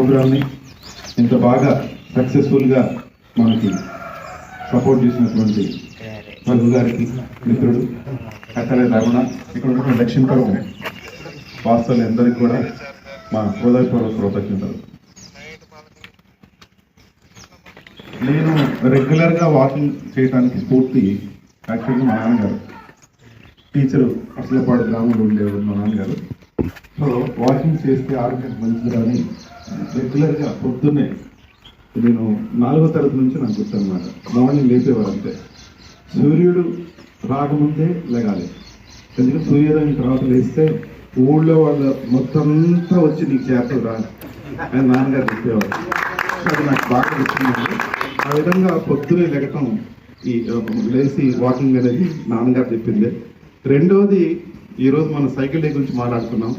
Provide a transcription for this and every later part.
ప్రోగ్రామ్ని ఇంత బాగా సక్సెస్ఫుల్గా మనకి సపోర్ట్ చేసినటువంటి రఘు గారికి మిత్రుడు అక్కడే రమణ. ఇక్కడ ఉన్న పర్వం వాస్తవులు అందరికీ కూడా మా హృదయపూర్వక కృతజ్ఞతలు. నేను రెగ్యులర్గా వాకింగ్ చేయడానికి స్ఫూర్తి యాక్చువల్గా మా నాన్నగారు టీచరు అసలపాడు గ్రామంలో ఉండేవారు మా నాన్నగారు. సో వాకింగ్ చేస్తే ఆరోగ్యం మంచిది రెగ్యులర్గా పొద్దున్నే నేను నాలుగో తరగతి నుంచి నాకు గుర్తు మార్నింగ్ లేపేవారు అంతే సూర్యుడు రాకముందే లెగాలి. ఎందుకంటే సూర్యోదయం తర్వాత లేస్తే ఊళ్ళో వాళ్ళ మొత్తం అంతా వచ్చి నీకు చేస్తారు రా అని. నాన్నగారు చెప్పేవారు. అది నాకు బాగా వచ్చిందండి ఆ విధంగా పొద్దునే లెగటం ఈ లేచి వాకింగ్ అనేది నాన్నగారు చెప్పింది. రెండవది ఈరోజు మనం సైకిల్ డే గురించి మాట్లాడుకున్నాం.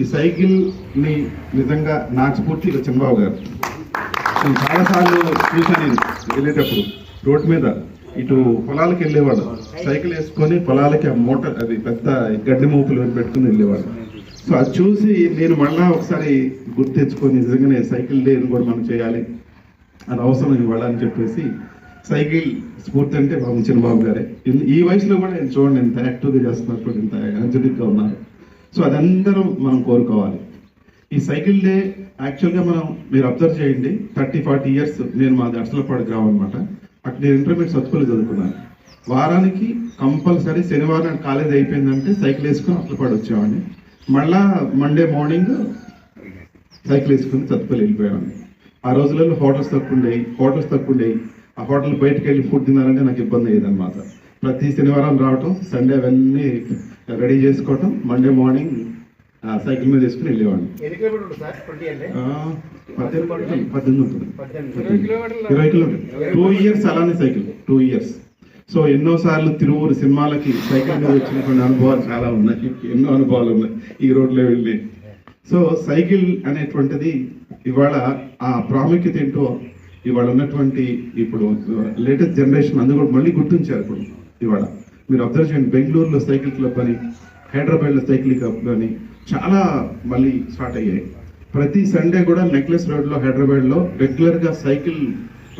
ఈ సైకిల్ని నిజంగా నాకు స్ఫూర్తిగా చంద్రబాబు గారు. నేను చాలాసార్లు చూశాను వెళ్ళేటప్పుడు రోడ్డు మీద. ఇటు పొలాలకు వెళ్ళేవాడు. సైకిల్ వేసుకొని పొలాలకి ఆ మోటార్ అది పెద్ద గడ్డి మోపులు పెట్టుకుని వెళ్ళేవాడు. సో అది చూసి నేను మళ్ళా ఒకసారి గుర్తు తెచ్చుకొని నిజంగానే సైకిల్ డే కూడా మనం చేయాలి అది అవసరం ఇవాళ అని చెప్పేసి సైకిల్ స్ఫూర్తి అంటే బాబు చిన్నబాబు గారే. ఈ వయసులో కూడా నేను చూడండి ఎంత యాక్టివ్గా చేస్తున్నారు చూడండి ఎంత ఎనర్జెటిక్గా ఉన్నారు. సో అదందరం మనం కోరుకోవాలి. ఈ సైకిల్ డే యాక్చువల్గా మనం మీరు అబ్జర్వ్ చేయండి. థర్టీ ఫార్టీ ఇయర్స్ నేను మాది అర్సలపాడు గ్రామం అనమాట అక్కడ నేను ఇంటర్మీడియట్ సత్పల్లి చదువుకున్నాను. వారానికి కంపల్సరీ శనివారం కాలేజ్ అయిపోయిందంటే సైకిల్ వేసుకుని అట్లపాడు వచ్చేవాడిని. మళ్ళా మండే మార్నింగ్ సైకిల్ వేసుకుని చత్తుపల్లి వెళ్ళిపోయాను ఆ రోజులలో హోటల్స్ తక్కువ ఉండేవి హోటల్స్ తక్కువ ఉండేవి ఆ హోటల్ బయటకు వెళ్ళి ఫుడ్ తినాలంటే నాకు ఇబ్బంది అయ్యేది అనమాట ప్రతి శనివారం రావటం సండే అవన్నీ రెడీ చేసుకోవటం. మండే మార్నింగ్ సైకిల్ మీద వేసుకుని వెళ్ళేవాడిని. పద్దెనిమిది ఉంటుంది. ఇరవై కిలోమీటర్ టూ ఇయర్స్ అలానే సైకిల్. టూ ఇయర్స్ సో ఎన్నో సార్లు తిరువురు సినిమాలకి సైకిల్ మీద వచ్చినటువంటి అనుభవాలు చాలా ఉన్నాయి. ఎన్నో అనుభవాలు ఉన్నాయి. ఈ రోడ్లో వెళ్ళి. సో సైకిల్ అనేటువంటిది ఇవాళ ఆ ప్రాముఖ్యత ఏంటో ఇవాళ ఉన్నటువంటి ఇప్పుడు లేటెస్ట్ జనరేషన్ అందరూ కూడా మళ్ళీ గుర్తించారు ఇప్పుడు ఇవాళ. మీరు అబ్జర్వ్ చేయండి బెంగళూరులో సైకిల్ క్లబ్ అని హైదరాబాద్లో సైకిల్ క్లబ్ అని చాలా మళ్ళీ స్టార్ట్ అయ్యాయి. ప్రతి సండే కూడా నెక్లెస్ రోడ్లో హైదరాబాద్లో రెగ్యులర్గా సైకిల్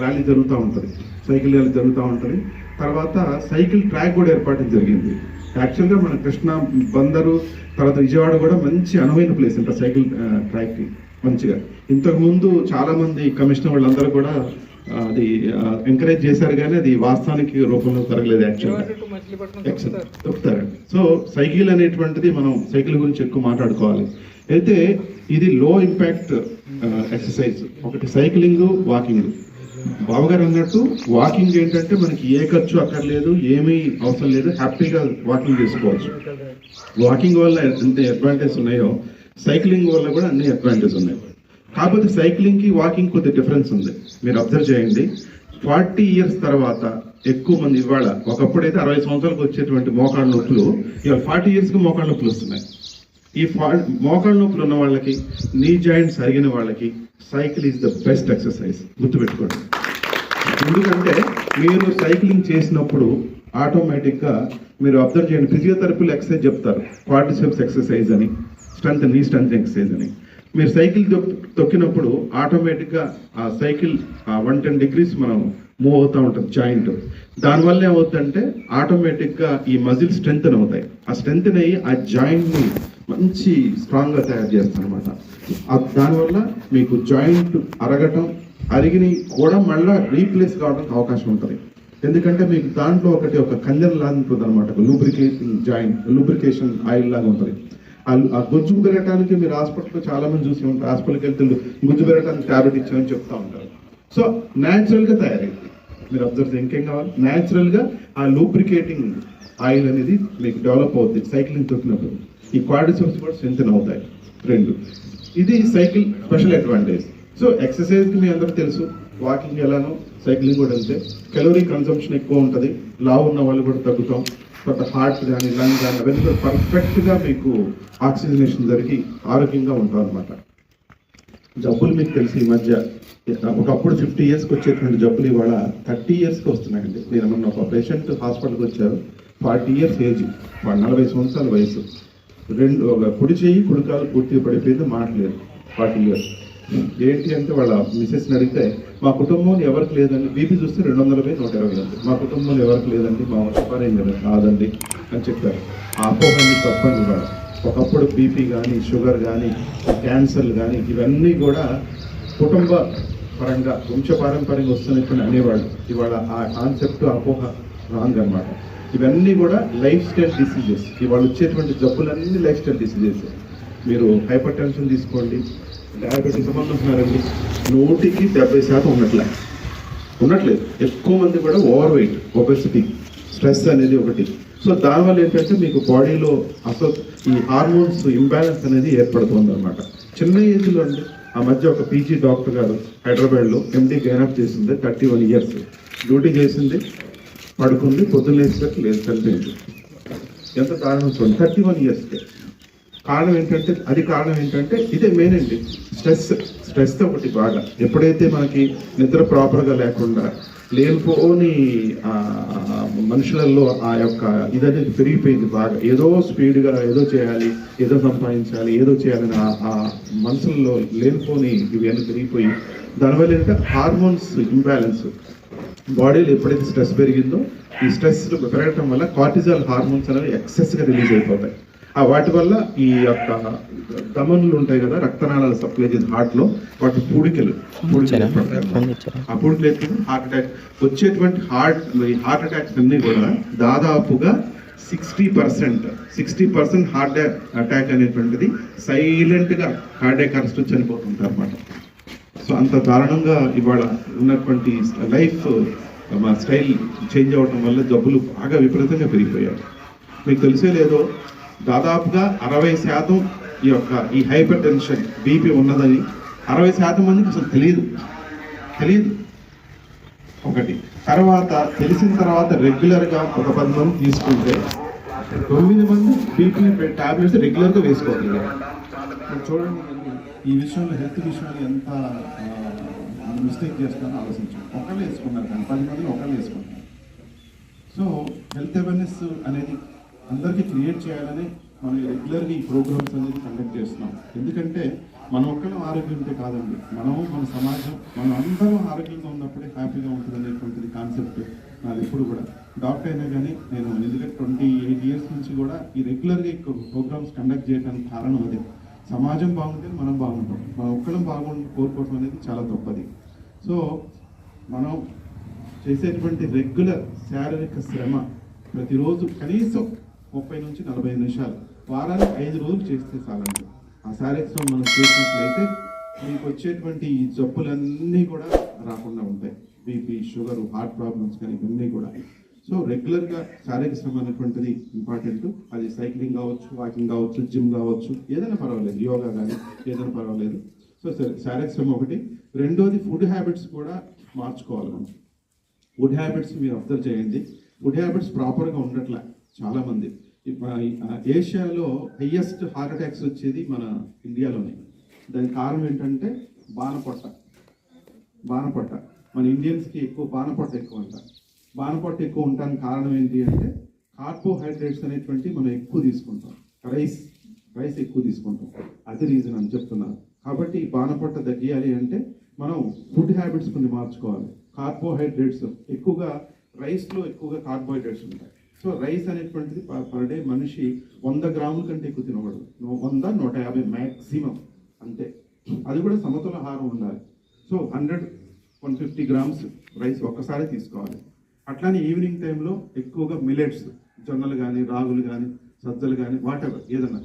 ర్యాలీ జరుగుతూ ఉంటుంది. సైకిల్ ర్యాలీ జరుగుతూ ఉంటుంది. తర్వాత సైకిల్ ట్రాక్ కూడా ఏర్పాటు జరిగింది. యాక్చువల్గా మన కృష్ణ బందరు తర్వాత విజయవాడ కూడా మంచి అనువైన ప్లేస్ అంట సైకిల్ ట్రాక్కి. మంచిగా. ఇంతకుముందు చాలామంది కమిషనర్ వాళ్ళందరూ కూడా అది ఎంకరేజ్ చేశారు కానీ అది వాస్తవానికి రూపంలో జరగలేదు యాక్చువల్గా చెప్తారండి సో సైకిల్ అనేటువంటిది మనం సైకిల్ గురించి ఎక్కువ మాట్లాడుకోవాలి. అయితే ఇది లో ఇంపాక్ట్ ఎక్సర్సైజ్ ఒకటి సైక్లింగ్ వాకింగ్ బావగారు అన్నట్టు వాకింగ్ ఏంటంటే మనకి ఏ ఖర్చు అక్కర్లేదు ఏమీ అవసరం లేదు హ్యాపీగా వాకింగ్ చేసుకోవచ్చు. వాకింగ్ వల్ల ఎంత అడ్వాంటేజ్ ఉన్నాయో సైక్లింగ్ వల్ల కూడా అన్ని అడ్వాంటేజ్ ఉన్నాయి. కాకపోతే సైక్లింగ్కి వాకింగ్ కొద్ది డిఫరెన్స్ ఉంది. మీరు అబ్జర్వ్ చేయండి. ఫార్టీ ఇయర్స్ తర్వాత ఎక్కువ మంది ఇవాళ ఒకప్పుడైతే అరవై సంవత్సరాలకు వచ్చేటువంటి మోకాళ్ళ నొప్పులు ఇవాళ ఫార్టీ ఇయర్స్కి మోకాళ్ళ నొప్పులు వస్తున్నాయి. ఈ ఫా మోకాళ్ళ నొప్పులు ఉన్న వాళ్ళకి నీ జాయింట్స్ అరిగిన వాళ్ళకి cycle is the best exercise. గుర్తుపెట్టుకోండి. ఎందుకంటే మీరు సైక్లింగ్ చేసినప్పుడు ఆటోమేటిక్గా మీరు అబ్జర్వ్ చేయండి. ఫిజియోథెరపీలో ఎక్సర్సైజ్ చెప్తారు. క్వాడ్రిసెప్స్ ఎక్సర్సైజ్ అని స్ట్రెంత్ నీ స్ట్రెంత్ ఎక్సర్సైజ్ అని. మీరు సైకిల్ తొక్కినప్పుడు ఆటోమేటిక్గా ఆ సైకిల్ వన్ టెన్ డిగ్రీస్ మనం మూవ్ అవుతూ ఉంటుంది జాయింట్. దానివల్ల ఏమవుతుందంటే ఆటోమేటిక్గా ఈ మజిల్ స్ట్రెంత్ అవుతాయి. ఆ స్ట్రెంత్ అయ్యి ఆ జాయింట్ని మంచి స్ట్రాంగ్గా తయారు చేస్తాను అనమాట దానివల్ల మీకు జాయింట్ అరగటం అరిగిని కూడా మళ్ళీ రీప్లేస్ కావడానికి అవకాశం ఉంటుంది. ఎందుకంటే మీకు దాంట్లో ఒకటి ఒక కంజన్ లాగా ఉంటుంది అనమాట లూబ్రికేషన్ జాయింట్ లూబ్రికేషన్ ఆయిల్ లాగా ఉంటుంది. ఆ- ఆ గుజ్జు పెరగటానికి మీరు హాస్పిటల్లో చాలా మంది చూసి ఉంటారు. హాస్పిటల్కి వెళ్తే గుజ్జు పెరగడానికి ట్యాబ్లెట్ ఇచ్చామని చెప్తా ఉంటారు. సో న్యాచురల్గా తయారైంది. మీరు అబ్జర్వ్ ఇంకేం కావాలి? న్యాచురల్గా ఆ లూబ్రికేటింగ్ ఆయిల్ అనేది మీకు డెవలప్ అవుతుంది సైక్లింగ్ తొక్కినప్పుడు. ఈ క్వాడ్రిసెప్స్ కూడా స్ట్రెంగ్ అవుతాయి రెండు. ఇది సైకిల్ స్పెషల్ అడ్వాంటేజ్. సో ఎక్సర్సైజ్కి మీ అందరూ తెలుసు వాకింగ్ ఎలానో సైక్లింగ్ కూడా వెళ్తే కెలోరీ కన్సంప్షన్ ఎక్కువ ఉంటుంది లావు ఉన్న వాళ్ళు కూడా తగ్గుతాం. కొత్త హార్ట్స్ కానీ లంగ్ కానీ అవన్నీ కూడా మీకు ఆక్సిజనేషన్ జరిగి ఆరోగ్యంగా ఉంటాం అనమాట జబ్బులు మీకు తెలిసి ఈ మధ్య. ఒకప్పుడు ఫిఫ్టీ ఇయర్స్కి వచ్చేటువంటి జబ్బులు ఇవాళ థర్టీ ఇయర్స్కి వస్తున్నాయండి. నేను మొన్న ఒక పేషెంట్ హాస్పిటల్కి వచ్చారు ఫార్టీ ఇయర్స్ ఏజ్ నలభై సంవత్సరాల వయసు. రెండు ఒక కుడి చేయి కుడికాలు పూర్తిగా పడిపోయింది మాటలేదు ఫార్టీ ఇయర్స్ ఏంటి అంటే వాళ్ళ మిసెస్ని అడిగితే మా కుటుంబంలో ఎవరికి లేదండి? బీపీ చూస్తే రెండు వందల పై నూట ఇరవై ఉంది. మా కుటుంబంలో ఎవరికి లేదండి? మా వ్యాపారం కాదండి. అని చెప్పారు. ఆ అపోహని తప్పండి వాళ్ళు ఒకప్పుడు బీపీ కానీ షుగర్ కానీ క్యాన్సర్లు కానీ ఇవన్నీ కూడా కుటుంబ పరంగా వంశపారంపర్యంగా వస్తున్నట్టు అనేవాళ్ళు. ఇవాళ ఆ కాన్సెప్ట్ అపోహ రాంగ్ అన్నమాట ఇవన్నీ కూడా లైఫ్ స్టైల్ డిసీజెస్. ఇవాళ వచ్చేటువంటి జబ్బులన్నీ లైఫ్ స్టైల్ డిసీజెస్. మీరు హైపర్ టెన్షన్ తీసుకోండి. డయాబెటీస్ మంది ఉంటున్నారండి నూటికి డెబ్బై శాతం ఉన్నట్లే. ఉండట్లేదు ఎక్కువ మంది కూడా ఓవర్ వెయిట్ ఒబెసిటీ స్ట్రెస్ అనేది ఒకటి. సో దానివల్ల ఏంటంటే మీకు బాడీలో అసలు ఈ హార్మోన్స్ ఇంబ్యాలెన్స్ అనేది ఏర్పడుతుంది అనమాట చిన్న ఏజ్లో అండి ఆ మధ్య ఒక పీజీ డాక్టర్ గారు హైదరాబాద్లో ఎండి గైనప్ చేసింది థర్టీ వన్ ఇయర్స్ డ్యూటీ చేసింది పడుకుంది పొద్దున్న లేచినట్టు లేదు చనిపోయింది ఎంత దారుణం చూడండి. థర్టీ వన్ ఇయర్స్కే కారణం ఏంటంటే అది కారణం ఏంటంటే ఇదే మెయిన్ అండి. స్ట్రెస్ స్ట్రెస్ ఒకటి బాగా. ఎప్పుడైతే మనకి నిద్ర ప్రాపర్గా లేకుండా లేనిపోని ఆ, మనుషులలో ఆ యొక్క ఇదనేది పెరిగిపోయింది బాగా. ఏదో స్పీడ్గా ఏదో చేయాలి ఏదో సంపాదించాలి ఏదో చేయాలని ఆ- మనుషుల్లో లేనిపోని ఇవి పెరిగిపోయి దానివల్ల ఏంటంటే హార్మోన్స్ ఇంబ్యాలెన్స్ బాడీలో ఎప్పుడైతే స్ట్రెస్ పెరిగిందో ఈ స్ట్రెస్ పెరగటం వల్ల కార్టిజాల్ హార్మోన్స్ అనేవి ఎక్సెస్గా రిలీజ్ అయిపోతాయి. ఆ వాటి వల్ల ఈ యొక్క ధమనులు ఉంటాయి కదా రక్తనాళాలు సప్లై చేసే హార్ట్లో వాటి పూడికలు. ఆ పూడికలు హార్ట్ అటాక్ వచ్చేటువంటి హార్ట్ హార్ట్ అటాక్స్ అన్ని కూడా దాదాపుగా sixty percent sixty percent heart attack అనేటువంటిది సైలెంట్గా కార్డియాక్ అరెస్ట్ చనిపోతుంటారు అన్నమాట. సో అంత దారుణంగా ఇవాళ ఉన్నటువంటి లైఫ్ మా స్టైల్ చేంజ్ అవ్వటం వల్ల జబ్బులు బాగా విపరీతంగా పెరిగిపోయాయి. మీకు తెలిసే లేదో దాదాపుగా అరవై శాతం ఈ యొక్క ఈ హైపర్ టెన్షన్ బీపీ ఉన్నదని అరవై శాతం మందికి అసలు తెలియదు తెలియదు ఒకటి. తర్వాత తెలిసిన తర్వాత రెగ్యులర్గా ఒక పది మంది తీసుకుంటే తొమ్మిది మంది బీపీ టాబ్లెట్స్ రెగ్యులర్గా వేసుకోవాలి. చూడండి ఈ విషయంలో హెల్త్ విషయంలో ఎంత మిస్టేక్ చేస్తానో ఆలోచించాం ఒకళ్ళు వేసుకున్నారు కానీ పది మంది ఒకళ్ళు వేసుకున్నారు సో హెల్త్ అవేర్నెస్ అనేది అందరికీ క్రియేట్ చేయాలని మనం రెగ్యులర్గా ఈ ప్రోగ్రామ్స్ అనేది కండక్ట్ చేస్తున్నాం. ఎందుకంటే మన ఒక్కరం ఆరోగ్యం ఉంటే కాదండి. మనము మన సమాజం మనం అందరం ఆరోగ్యంగా ఉన్నప్పుడే హ్యాపీగా ఉంటుంది అనేటువంటిది కాన్సెప్ట్ నాది ఎప్పుడు కూడా. డాక్టర్ అయినా కానీ నేను ఎందుకంటే ట్వంటీ ఎయిట్ ఇయర్స్ నుంచి కూడా ఈ రెగ్యులర్గా ఈ ప్రోగ్రామ్స్ కండక్ట్ చేయడానికి కారణం అదే. సమాజం బాగుంటే మనం బాగుంటాం. మన ఒక్కరం బాగుండి కోరుకోవడం అనేది చాలా గొప్పది. సో మనం చేసేటువంటి రెగ్యులర్ శారీరక శ్రమ ప్రతిరోజు కనీసం ముప్పై నుంచి నలభై నిమిషాలు. వారానికి ఐదు రోజులు చేస్తే చాలండి. ఆ శారీరక మనం చేసినట్లయితే మీకు వచ్చేటువంటి ఈ జబ్బులన్నీ కూడా రాకుండా ఉంటాయి. బీపీ షుగర్ హార్ట్ ప్రాబ్లమ్స్ కానీ ఇవన్నీ కూడా. సో రెగ్యులర్గా శారీరక శ్రమ అనేటువంటిది ఇంపార్టెంట్ అది సైక్లింగ్ కావచ్చు వాకింగ్ కావచ్చు జిమ్ కావచ్చు ఏదైనా పర్వాలేదు. యోగా కానీ ఏదైనా పర్వాలేదు. సో శారీరక శ్రమ ఒకటి. రెండోది ఫుడ్ హ్యాబిట్స్ కూడా మార్చుకోవాలి మనం. ఫుడ్ హ్యాబిట్స్ మీరు అబ్జర్వ్ చేయండి. ఫుడ్ హ్యాబిట్స్ ప్రాపర్గా ఉండట్లే చాలామంది. ఏషియాలో హయ్యెస్ట్ హార్ట్ అటాక్స్ వచ్చేది మన ఇండియాలోనే. దానికి కారణం ఏంటంటే బాణపొట్ట. బాణపొట్ట. మన ఇండియన్స్కి ఎక్కువ బాణపొట్ట ఎక్కువ అంట బాణపొట్ట ఎక్కువ ఉండడానికి కారణం ఏంటి అంటే కార్బోహైడ్రేట్స్ అనేటువంటి మనం ఎక్కువ తీసుకుంటాం. రైస్. రైస్ ఎక్కువ తీసుకుంటాం. అది రీజన్ అని చెప్తున్నాను కాబట్టి ఈ బాణపొట్ట తగ్గియాలి అంటే మనం ఫుడ్ హ్యాబిట్స్ కొన్ని మార్చుకోవాలి. కార్బోహైడ్రేట్స్ ఎక్కువగా రైస్లో ఎక్కువగా కార్బోహైడ్రేట్స్ ఉంటాయి. సో రైస్ అనేటువంటిది పర్ డే మనిషి వంద గ్రాముల కంటే ఎక్కువ తినకూడదు. వంద నూట యాభై మ్యాక్సిమం అంతే. అది కూడా సమతుల ఆహారం ఉండాలి. So hundred one fifty grams rice ఒక్కసారి తీసుకోవాలి. అట్లానే ఈవినింగ్ టైంలో ఎక్కువగా మిలెట్స్ జొన్నలు కానీ రాగులు కానీ సజ్జలు కానీ వాటెవర్ ఏదన్నా.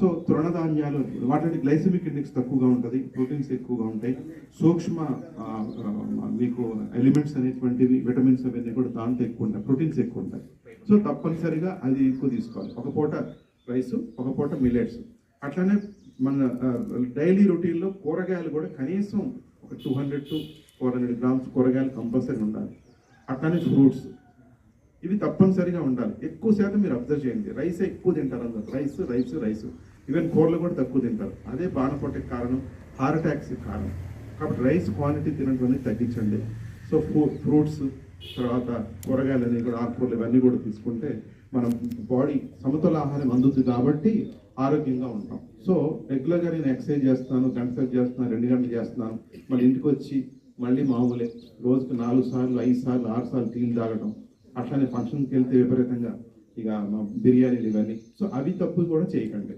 సో తృణధాన్యాలు వాటి గ్లైసమిక్ ఇండెక్స్ తక్కువగా ఉంటుంది ప్రోటీన్స్ ఎక్కువగా ఉంటాయి. సూక్ష్మ మీకు ఎలిమెంట్స్ అనేటువంటివి విటమిన్స్ అవన్నీ కూడా దాంట్లో ఎక్కువ ఉంటాయి ప్రోటీన్స్ ఎక్కువ ఉంటాయి. సో తప్పనిసరిగా అది ఎక్కువ తీసుకోవాలి. ఒక పూట రైస్ ఒక పూట మిలెట్స్ అట్లానే మన డైలీ రొటీన్లో కూరగాయలు కూడా కనీసం ఒక two hundred to four hundred grams కూరగాయలు కంపల్సరీ ఉండాలి. అట్లానే ఫ్రూట్స్. ఇవి తప్పనిసరిగా ఉండాలి. ఎక్కువ శాతం మీరు అబ్జర్వ్ చేయండి. రైస్ ఎక్కువ తింటారు అందరు. Rice rice rice. ఈవెన్ కూరలు కూడా తక్కువ తింటారు. అదే బాణపొట్టకి కారణం హార్ట్ అటాక్స్ కారణం. కాబట్టి రైస్ క్వాంటిటీ తినడం తగ్గించండి. సో ఫ్రూట్స్ తర్వాత కూరగాయలు అనేవి కూడా ఆకుకూరలు ఇవన్నీ కూడా తీసుకుంటే మనం బాడీ సమతుల ఆహారం అందుతుంది కాబట్టి ఆరోగ్యంగా ఉంటాం. సో రెగ్యులర్గా నేను ఎక్సర్సైజ్ చేస్తున్నాను గంట చేస్తున్నాను రెండు గంటలు చేస్తున్నాను. మళ్ళీ ఇంటికి వచ్చి మళ్ళీ మామూలే. రోజుకి నాలుగు సార్లు ఐదు సార్లు ఆరు సార్లు టీలు తాగడం అట్లానే ఫంక్షన్కి వెళ్తే విపరీతంగా ఇక బిర్యానీలు ఇవన్నీ. సో అవి తప్పులు కూడా చేయకండి.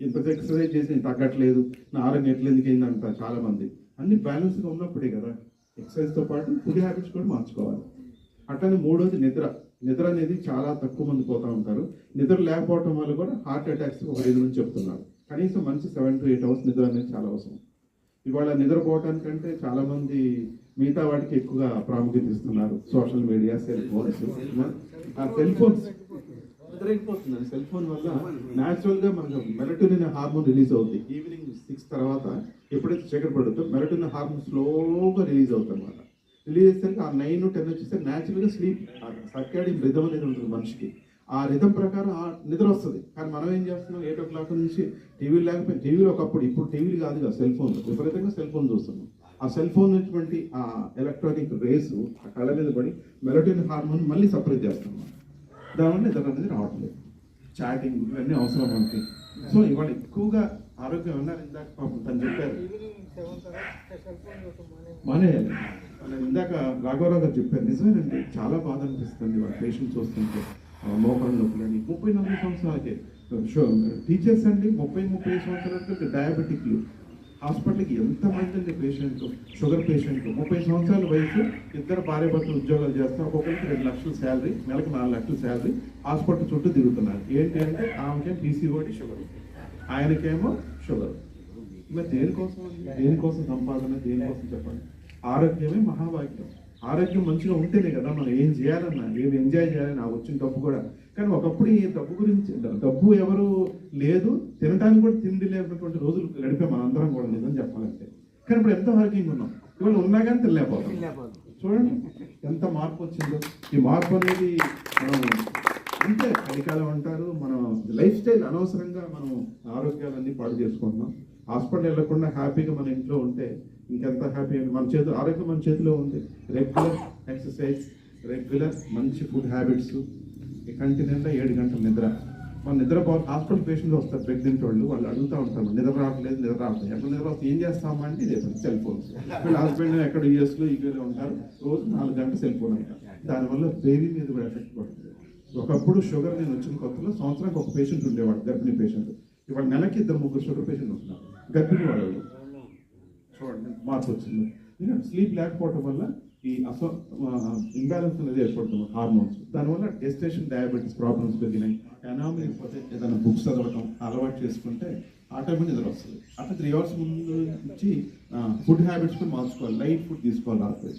ఇంత ఎక్సర్సైజ్ చేసి నేను తగ్గట్లేదు నా ఆరోగ్యం ఎట్లా ఎందుకు అయింది అంటారు చాలామంది. అన్ని బ్యాలెన్స్గా ఉన్నప్పుడే కదా ఎక్సర్సైజ్తో పాటు ఫుడ్ హ్యాబిట్స్ కూడా మార్చుకోవాలి. అట్లనే మూడోది నిద్ర. నిద్ర అనేది చాలా తక్కువ మంది పోతా ఉంటారు. నిద్ర లేకపోవటం వల్ల కూడా హార్ట్ అటాక్స్ ఒక రీజన్ చెప్తున్నారు. కనీసం మంచి సెవెన్ టు ఎయిట్ అవర్స్ నిద్ర అనేది చాలా అవసరం. ఇవాళ నిద్రపోవటానికంటే చాలామంది మిగతా వాటికి ఎక్కువగా ప్రాముఖ్యత ఇస్తున్నారు. Social media cell phones. ఆ సెల్ ఫోన్స్ నిద్రైపోతుంది సెల్ ఫోన్ వల్ల న్యాచురల్గా మనకు మెలటోనిన్ హార్మోన్ రిలీజ్ అవుతుంది ఈవినింగ్ సిక్స్ తర్వాత ఎప్పుడైతే చీకటి పడుతుందో మెలటోనిన్ హార్మోన్ స్లోగా రిలీజ్ అవుతుంది అనమాట రిలీజ్ చేస్తే ఆ నైన్ టెన్ వచ్చేసరికి న్యాచురల్గా స్లీప్ సర్కాడియన్ రిధం అనేది ఉంటుంది మనిషికి. ఆ రిధం ప్రకారం ఆ నిద్ర వస్తుంది. కానీ మనం ఏం చేస్తున్నాం? ఎయిట్ ఓ క్లాక్ నుంచి టీవీ లేకపోతే టీవీలో ఒకప్పుడు ఇప్పుడు టీవీలు కాదు కదా సెల్ ఫోన్ విపరీతంగా సెల్ ఫోన్ చూస్తున్నాం. ఆ సెల్ ఫోన్ ఉన్నటువంటి ఆ ఎలక్ట్రానిక్ రేస్ ఆ కళ్ళ మీద పడి మెలటోనిన్ హార్మోన్ మళ్ళీ సపరేట్ చేస్తాం దానివల్ల నిద్ర అనేది రావట్లేదు. చాటింగ్ ఇవన్నీ అవసరం మనకి సో ఇవాళ ఎక్కువగా ఆరోగ్యం ఉన్నారు ఇందాక పాపం తను చెప్పారు. మానేయాలి. మనం ఇందాక రాఘవరావు గారు చెప్పారు. నిజమేనండి చాలా బాధ అనిపిస్తుంది వాళ్ళ పేషెంట్స్ వస్తుంటే. ఆ, మోకాళ్ళ నొప్పులని ముప్పై నాలుగు సంవత్సరాలకే. షో టీచర్స్ అండి ముప్పై ముప్పై సంవత్సరాలకి డయాబెటిక్లు హాస్పిటల్కి ఎంతమంది పేషెంట్? Sugar patient. ముప్పై సంవత్సరాల వయసు ఇద్దరు భార్య భర్తలు ఉద్యోగాలు చేస్తారు ఒక్కొక్కరికి రెండు లక్షల శాలరీ నెలకు నాలుగు లక్షల శాలరీ. హాస్పిటల్ చుట్టూ తిరుగుతున్నారు. ఏంటి అంటే ఆమెకేం పీసీఓడి షుగర్. ఆయనకేమో షుగర్. మరి దేనికోసం? దేనికోసం సంపాదన? దేనికోసం చెప్పండి. ఆరోగ్యమే మహాభాగ్యం. ఆరోగ్యం మంచిగా ఉంటేనే కదా మనం ఏం చేయాలన్నా ఏం ఎంజాయ్ చేయాలని నాకు వచ్చిన డబ్బు కూడా. కానీ ఒకప్పుడు ఈ డబ్బు గురించి డబ్బు ఎవరు లేదు తినడానికి కూడా తిండి లేనటువంటి రోజులు గడిపే మనందరం కూడా నిజం చెప్పాలంటే. కానీ ఇప్పుడు ఎంత వర్కింగ్ ఉన్నాం? ఇవాళ ఉన్నా కానీ తినలేకపోతాం. చూడండి ఎంత మార్పు వచ్చిందో. ఈ మార్పు అనేది మనం అంతే కలికాలం అంటారు మనం లైఫ్ స్టైల్ అనవసరంగా మనం ఆరోగ్యాలన్నీ పాడు చేసుకుంటున్నాం. హాస్పిటల్ వెళ్ళకుండా హ్యాపీగా మన ఇంట్లో ఉంటే ఇంకెంత హ్యాపీ మన చేతిలో ఆరోగ్యం మన చేతిలో ఉంది. రెగ్యులర్ ఎక్సర్సైజ్ రెగ్యులర్ మంచి ఫుడ్ హ్యాబిట్స్ కంటిన్యూగా ఏడు గంటల నిద్ర. మన నిద్ర హాస్పిటల్ పేషెంట్స్ వస్తారు ప్రెగ్నెంట్ వాళ్ళు వాళ్ళు అడుగుతూ ఉంటారు నిద్ర రావట్లేదు నిద్ర రావట్లేదు. ఎక్కడ నిద్ర వస్తే ఏం చేస్తామా? అంటే ఇదే సెల్ ఫోన్ వీళ్ళు హస్బెండ్ ఎక్కడ యూఎస్లో యూకేలో ఉంటారు. రోజు నాలుగు గంటలు సెల్ ఫోన్ అంటారు దానివల్ల బేబీ మీద కూడా ఎఫెక్ట్ పడుతుంది. ఒకప్పుడు షుగర్ నేను వచ్చిన కొత్తలో సంవత్సరానికి ఒక పేషెంట్ ఉండేవాడు గర్భిణీ పేషెంట్. ఇవాళ నెలకి ఇద్దరు ముగ్గురు షుగర్ పేషెంట్ ఉంటున్నారు. గర్భిణీ వాళ్ళు చూడండి మార్పు వచ్చింది. ఎందుకంటే స్లీప్ లేకపోవడం వల్ల ఈ అసో ఇంబ్యాలెన్స్ అనేది ఏర్పడుతుంది హార్మోన్స్ దానివల్ల డెస్టేషన్ డయాబెటీస్ ప్రాబ్లమ్స్ పెరిగినాయి. ఎనామీ లేకపోతే ఏదైనా బుక్స్ చదవటం అలవాటు చేసుకుంటే ఆటోమేటిక్ నిద్ర వస్తుంది. అట్లా త్రీ అవర్స్ ముందు నుంచి ఫుడ్ హ్యాబిట్స్ కూడా మార్చుకోవాలి. లైట్ ఫుడ్ తీసుకోవాలి రాత్రి.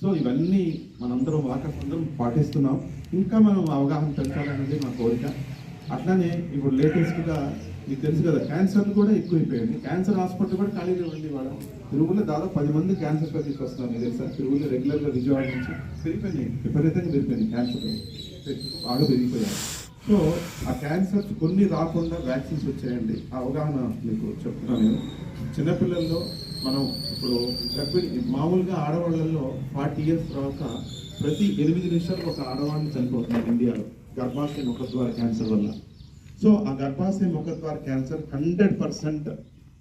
సో ఇవన్నీ మనందరం వాకర్స్ అందరం పాటిస్తున్నాం. ఇంకా మనం అవగాహన పెంచాలనేది మా కోరిక. అట్లానే ఇప్పుడు లేటెస్ట్గా మీకు తెలుసు కదా క్యాన్సర్ కూడా ఎక్కువైపోయింది క్యాన్సర్ హాస్పిటల్ కూడా ఖాళీగా ఉంది మేడం. తిరుగులో దాదాపు పది మంది క్యాన్సర్ పేషెంట్స్ వస్తున్నారు మీకు తెలుసా? తిరుగులో రెగ్యులర్గా విజయవాడ నుంచి పెరిగిపోయినాయి. విపరీతంగా పెరిగిపోయింది క్యాన్సర్ బాగా పెరిగిపోయాయి. సో ఆ క్యాన్సర్ కొన్ని రాకుండా వ్యాక్సిన్స్ వచ్చాయండి. ఆ అవగాహన మీకు చెప్తున్నాను నేను. చిన్నపిల్లల్లో మనం ఇప్పుడు గర్భిణి మామూలుగా ఆడవాళ్ళల్లో ఫార్టీ ఇయర్స్ తర్వాత ప్రతి ఎనిమిది నిమిషాలకు ఒక ఆడవాడిని చనిపోతున్నారు ఇండియాలో. గర్భాశయ ముఖద్వార క్యాన్సర్ వల్ల. సో ఆ గర్భాశయ ముఖద్వార క్యాన్సర్ హండ్రెడ్ పర్సెంట్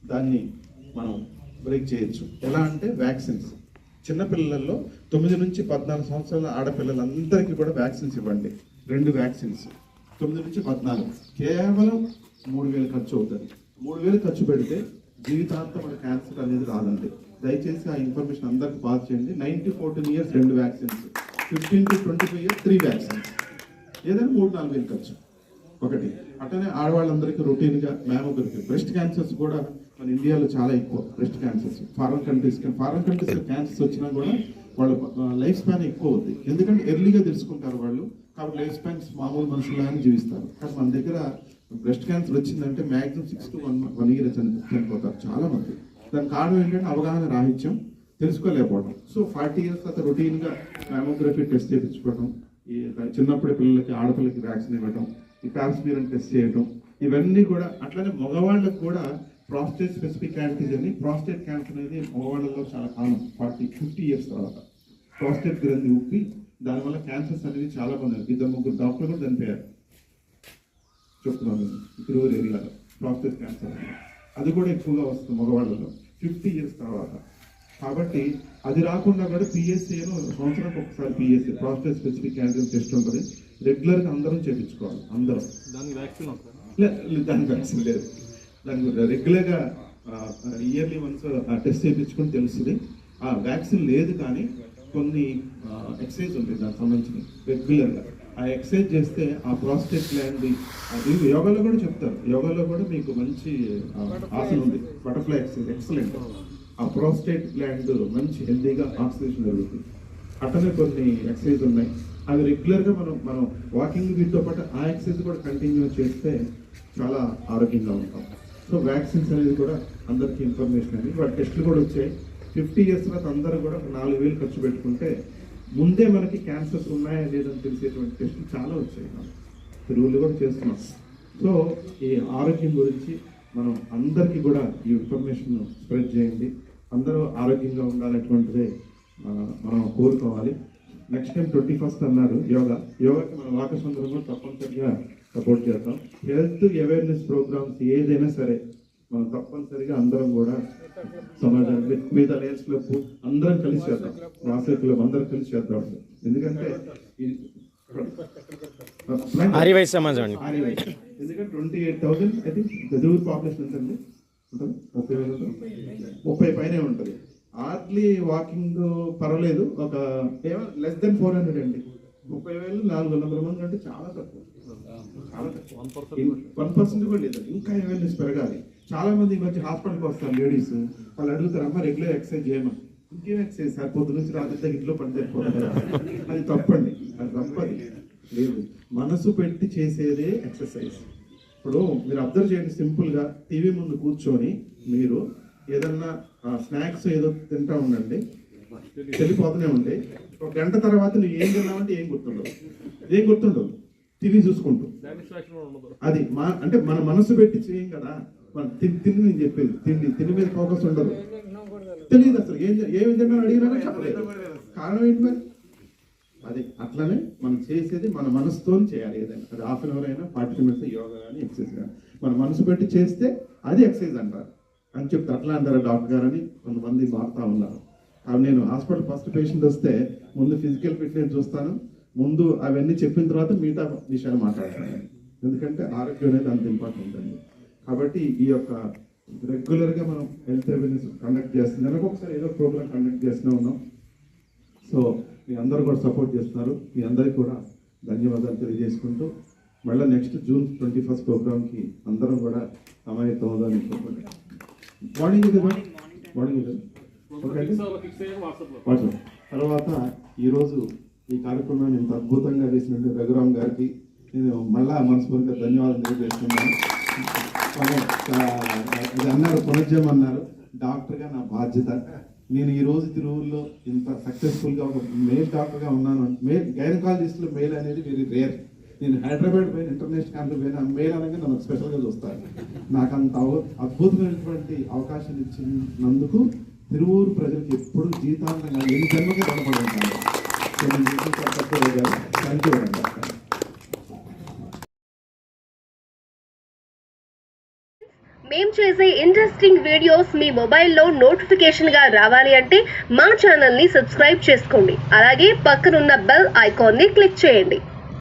దాన్ని మనం బ్రేక్ చేయొచ్చు. ఎలా అంటే వ్యాక్సిన్స్. చిన్నపిల్లల్లో తొమ్మిది నుంచి పద్నాలుగు సంవత్సరాల ఆడపిల్లలందరికీ కూడా వ్యాక్సిన్స్ ఇవ్వండి. రెండు వ్యాక్సిన్స్. తొమ్మిది నుంచి పద్నాలుగు. కేవలం మూడు వేలు ఖర్చు అవుతుంది. మూడు వేలు ఖర్చు పెడితే జీవితాంతం మన క్యాన్సర్ అనేది రాదండి. దయచేసి ఆ ఇన్ఫర్మేషన్ అందరికి పాస్ చేయండి. నైన్టీ ఫోర్టీన్ ఇయర్స్ రెండు vaccines. Fifteen to twenty five years three vaccines. ఏదైనా మూడు నాలుగు వేలు ఖర్చు. ఒకటి. అట్లనే ఆడవాళ్ళందరికీ రొటీన్గా మ్యామోగ్రఫీ బ్రెస్ట్ క్యాన్సర్స్ కూడా మన ఇండియాలో చాలా ఎక్కువ breast cancers. Foreign countries foreign countries cancers వచ్చినా కూడా వాళ్ళ లైఫ్ స్పాన్ ఎక్కువ అవుతుంది ఎందుకంటే ఎర్లీగా తెలుసుకుంటారు వాళ్ళు. కాబట్టి లైఫ్ స్పాన్స్ మామూలు మనుషులాగానే జీవిస్తారు. కానీ మన దగ్గర బ్రెస్ట్ క్యాన్సర్ వచ్చిందంటే maximum six to one one year చనిపోతారు చాలా మంది దాని కారణం ఏంటంటే అవగాహన రాహిత్యం తెలుసుకోలేకపోవడం. సో ఫార్టీ ఇయర్స్ తర్వాత రొటీన్గా మ్యామోగ్రఫీ టెస్ట్ చేయించుకోవడం ఈ చిన్నప్పుడే పిల్లలకి ఆడపిల్లలకి వ్యాక్సిన్ ఇవ్వడం ఈ పాస్మీరన్ టెస్ట్ చేయడం ఇవన్నీ కూడా అట్లనే మగవాళ్ళకు కూడా prostate specific antigen prostate cancer అనేది మగవాళ్ళలో చాలా కాలం ఫార్టీ ఫిఫ్టీ ఇయర్స్ తర్వాత. ప్రాస్టేట్ గ్రంథి ఉప్పి దానివల్ల క్యాన్సర్స్ అనేది చాలా మంది ఇద్దరు ముగ్గురు డాక్టర్లు కూడా చనిపోయారు చెప్తున్నాను తిరువురు ఏరియాలో ప్రాస్టేట్ క్యాన్సర్ అది కూడా ఎక్కువగా వస్తుంది మగవాళ్ళలో ఫిఫ్టీ ఇయర్స్ తర్వాత. కాబట్టి అది రాకుండా కూడా పిఎస్సీలో సంవత్సరానికి ఒకసారి PSC prostate specific cancer test ఉంటుంది. రెగ్యులర్గా అందరం చేయించుకోవాలి అందరం. దానికి వ్యాక్సిన్ దానికి వ్యాక్సిన్ లేదు. దానికి రెగ్యులర్గా ఇయర్లీ వన్స్ టెస్ట్ చేయించుకొని తెలుస్తుంది. ఆ వ్యాక్సిన్ లేదు కానీ కొన్ని ఎక్సైజ్ ఉంటుంది దానికి సంబంధించిన రెగ్యులర్గా ఆ ఎక్సైజ్ చేస్తే ఆ ప్రాస్టేట్ గ్లాండ్ అది యోగాలో కూడా చెప్తారు. యోగాలో కూడా మీకు మంచి ఆసన ఉంది. బటర్ఫ్లై ఎక్సైజ్ ఎక్సలెంట్ ఆ ప్రాస్టేట్ గ్లాండ్ మంచి హెల్తీగా ఆక్సిజన్ జరుగుతుంది. అట్లనే కొన్ని ఎక్సర్సైజ్ ఉన్నాయి. అవి రెగ్యులర్గా మనం మనం వాకింగ్ వీటితో పాటు ఆ ఎక్సర్సైజ్ కూడా కంటిన్యూ చేస్తే చాలా ఆరోగ్యంగా ఉంటాం. సో వ్యాక్సిన్స్ అనేది కూడా అందరికీ ఇన్ఫర్మేషన్ అనేది వాటి టెస్టులు కూడా వచ్చాయి. ఫిఫ్టీ ఇయర్స్ తర్వాత అందరూ కూడా ఒక నాలుగు వేలు ఖర్చు పెట్టుకుంటే ముందే మనకి క్యాన్సర్స్ ఉన్నాయా లేదని తెలిసేటువంటి టెస్టులు చాలా వచ్చాయి. రూల్ కూడా చేస్తున్నాం. సో ఈ ఆరోగ్యం గురించి మనం అందరికీ కూడా ఈ ఇన్ఫర్మేషన్ స్ప్రెడ్ చేయండి. అందరూ ఆరోగ్యంగా ఉండాలటువంటిదే మనం కోరుకోవాలి. నెక్స్ట్ టైం ట్వంటీ ఫస్ట్ అన్నారు యోగా. యోగాకి మన వాకసందరం కూడా తప్పనిసరిగా సపోర్ట్ చేద్దాం. హెల్త్ అవేర్నెస్ ప్రోగ్రామ్స్ ఏదైనా సరే మనం తప్పనిసరిగా అందరం కూడా సమాజానికి మీద లయన్స్ క్లబ్ అందరం కలిసి చేద్దాం. రాసే క్లబ్ అందరం కలిసి చేద్దాం ఎందుకంటే సమాజం అండి. ఎందుకంటే twenty eight thousand I think population వేలు? ముప్పై పైనే ఉంటుంది. హార్డ్లీ వాకింగ్ పర్వాలేదు. ఒక లెస్ దెన్ ఫోర్ హండ్రెడ్ అండి. ముప్పై వేలు నాలుగు వందల మంది అంటే చాలా తక్కువ. చాలా తక్కువ. వన్ పర్సెంట్ కూడా. లేదు. ఇంకా అవేర్నెస్ పెరగాలి. చాలా మంది ఈ మధ్య హాస్పిటల్కి వస్తారు లేడీస్ వాళ్ళు అడుగుతారు అమ్మ రెగ్యులర్ ఎక్సర్సైజ్ చేయమని ఇంకేం ఎక్సర్సైజ్ సార్? పొద్దు నుంచి రాత్రి దాకా ఇంట్లో పని అది తప్పండి. అది తప్పది. లేదు. మనసు పెట్టి చేసేదే ఎక్సర్సైజ్ ఇప్పుడు మీరు అబ్జర్వ్ చేయండి సింపుల్గా టీవీ ముందు కూర్చొని మీరు ఏదన్నా స్నాక్స్ ఏదో తింటా ఉండండి. వెళ్ళిపోతూనే ఉంటాయి ఒక గంట తర్వాత నువ్వు ఏం తిన్నావంటే ఏం గుర్తుండదు. ఏం గుర్తుండదు. టీవీ చూసుకుంటూ. అది మా అంటే మన మనసు పెట్టి చేయం కదా. మన తిండి తిండి నేను చెప్పేది. తిండి తిండి మీద ఫోకస్ ఉండదు. తెలియదు అసలు. ఏం ఏమి తిన్నాను అడిగినా చెప్పలేదు. కారణం ఏంటి మరి? అది అట్లనే మనం చేసేది మన మనసుతో చేయాలి ఏదైనా. అది హాఫ్ అన్ అవర్ అయినా ఫార్టీ మినిట్స్ యోగా కానీ ఎక్సర్సైజ్ కానీ. మన మనసు పెట్టి చేస్తే అది ఎక్సర్సైజ్ అంటారు. అని చెప్తే అట్లా అంటారు డాక్టర్ గారు అని కొంతమంది మారుతా ఉన్నారు. అవి నేను హాస్పిటల్ ఫస్ట్ పేషెంట్ వస్తే ముందు ఫిజికల్ ఫిట్నెస్ చూస్తాను. ముందు అవన్నీ చెప్పిన తర్వాత మిగతా విషయాలు మాట్లాడతాను. ఎందుకంటే ఆరోగ్యం అనేది అంత ఇంపార్టెంట్ అండి. కాబట్టి ఈ యొక్క రెగ్యులర్గా మనం హెల్త్ అవేర్నెస్ కండక్ట్ చేస్తున్నాం. ఒకసారి ఏదో ప్రోగ్రామ్ కండక్ట్ చేస్తూనే ఉన్నాం. సో మీ అందరూ కూడా సపోర్ట్ చేస్తున్నారు మీ అందరికీ కూడా ధన్యవాదాలు తెలియజేసుకుంటూ మళ్ళీ నెక్స్ట్ జూన్ ట్వంటీ ఫస్ట్ ప్రోగ్రామ్కి అందరం కూడా సమాయత్తం అవుదామని కోరుకుంటున్నాం. మార్నింగ్ ఇది మార్నింగ్ వాట్సాప్ తర్వాత ఈరోజు ఈ కార్యక్రమాన్ని ఇంత అద్భుతంగా చేసినట్టు రఘురామ్ గారికి నేను మళ్ళా మనస్ఫూర్తిగా ధన్యవాదాలు తెలియజేస్తున్నాను. ఇది అన్నారు పునర్జయం అన్నారు. డాక్టర్గా నా బాధ్యత. నేను ఈ రోజు తిరువుల్లో ఇంత సక్సెస్ఫుల్గా ఒక మేల్ డాక్టర్గా ఉన్నాను. మేల్ గైనకాలజిస్ట్లో మేల్ అనేది వెరీ రేర్ నేను హైదరాబాద్ పోయిన ఇంటర్నేషనల్ క్యాంప్ పోయిన మేల్ అనగా నన్ను స్పెషల్గా చూస్తాను నాకు అంత అద్భుతమైనటువంటి అవకాశం ఇచ్చినందుకు తిరువూరు ప్రజలకు ఎప్పుడు జీతాన్ని ఎన్ని జన్మకి రుణపడి ఉంటాను సో థ్యాంక్ యూ మేం చేసే ఇంట్రెస్టింగ్ వీడియోస్ మీ మొబైల్లో నోటిఫికేషన్గా రావాలి అంటే మా ఛానల్ని సబ్స్క్రైబ్ చేసుకోండి. అలాగే పక్కనున్న బెల్ ఐకాన్ని క్లిక్ చేయండి.